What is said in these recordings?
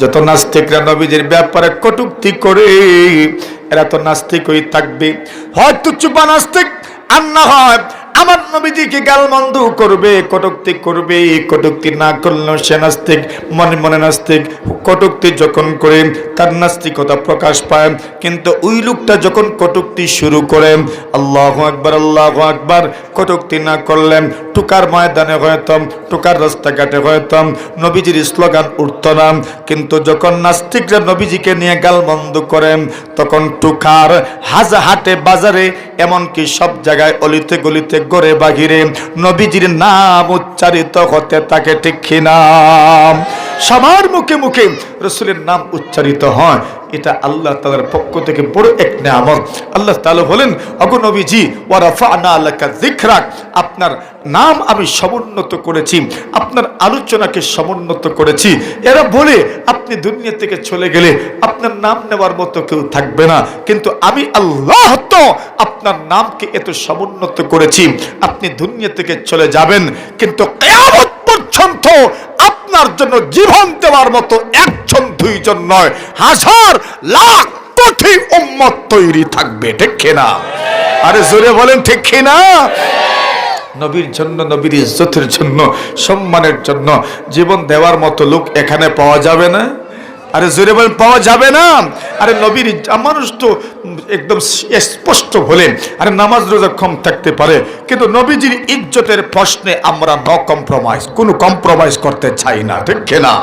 যত নাস্তিকরা নবীজির ব্যাপারে কটুক্তি করে, এরা তো নাস্তিক হয়ে থাকবে। হয়তো চুপা নাস্তিক, আর না হয় আমার নবীজিকে গালমন্দ করবে, কটুক্তি করবে, কটুক্তি না করলেও সে নাস্তিক, মনে মনে নাস্তিক। কটুক্তি যখন করে, তার নাস্তিকতা প্রকাশ পায়। কিন্তু ওই লোকটা যখন কটুক্তি শুরু করে, আল্লাহ আকবার আল্লাহ আকবার, কটুক্তি না করলেন টুকার ময়দানে হয়তো, টুকার রাস্তাঘাটে হয়তো নবীজির স্লোগান উঠত না। কিন্তু যখন নাস্তিকরা নবীজিকে নিয়ে গালমন্দ করেন তখন টুকার হাজা হাটে বাজারে এমনকি সব জায়গায় অলিতে গলিতে গড়ে বাহিরে নবীজির নাম উচ্চারিত হতে থাকে ঠিক কিনা। সবার মুখে মুখে রসুলের নাম উচ্চারিত হয়। এটা আল্লাহ তালার পক্ষ থেকে বড় এক নেয়ামত। আল্লাহ তাআলা বলেন অগনবীজি আলাকা যিকরাক আপনার নাম আমি সমুন্নত করেছি, আপনার আলোচনাকে সমুন্নত করেছি। এরা বলে, আপনি দুনিয়া থেকে চলে গেলে আপনার নাম নেওয়ার মতো কেউ থাকবে না। কিন্তু আমি আল্লাহ তো আপনার নামকে এত সমুন্নত করেছি, আপনি দুনিয়া থেকে চলে যাবেন, কিন্তু কেয়ামত পর্যন্ত আপনার জন্য জীবন দেওয়ার মতো একজন, দুইজন নয়, হাজার লাখ কোটি উম্মত তৈরি থাকবে, ঠিক না আরে জোরে বলেন, ঠিক না নবীর জন্য, নবীর ইজ্জতের জন্য, সম্মানের জন্য জীবন দেওয়ার মতো লোক এখানে পাওয়া যাবে না? আরে জোরে বলেন, পাওয়া যাবে না। আরে নবীর মানুষ তো একদম স্পষ্ট বলেন, আরে নামাজ রোজা কম থাকতে পারে। কিন্তু নবীজির ইজ্জতের প্রশ্নে আমরা ন কম্প্রোমাইজ কোনো কম্প্রোমাইজ করতে চাই না, ঠিক না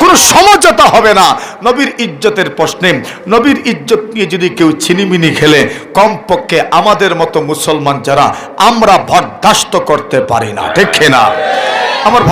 কোনো সমঝোতা হবে না। নবীর ইজ্জতের প্রশ্নে, নবীর ইজ্জত নিয়ে যদি কেউ ছিনিমিনি খেলে, কমপক্ষে আমাদের মতো মুসলমান যারা আমরা বরদাস্ত করতে পারি না, ঠিক না আমার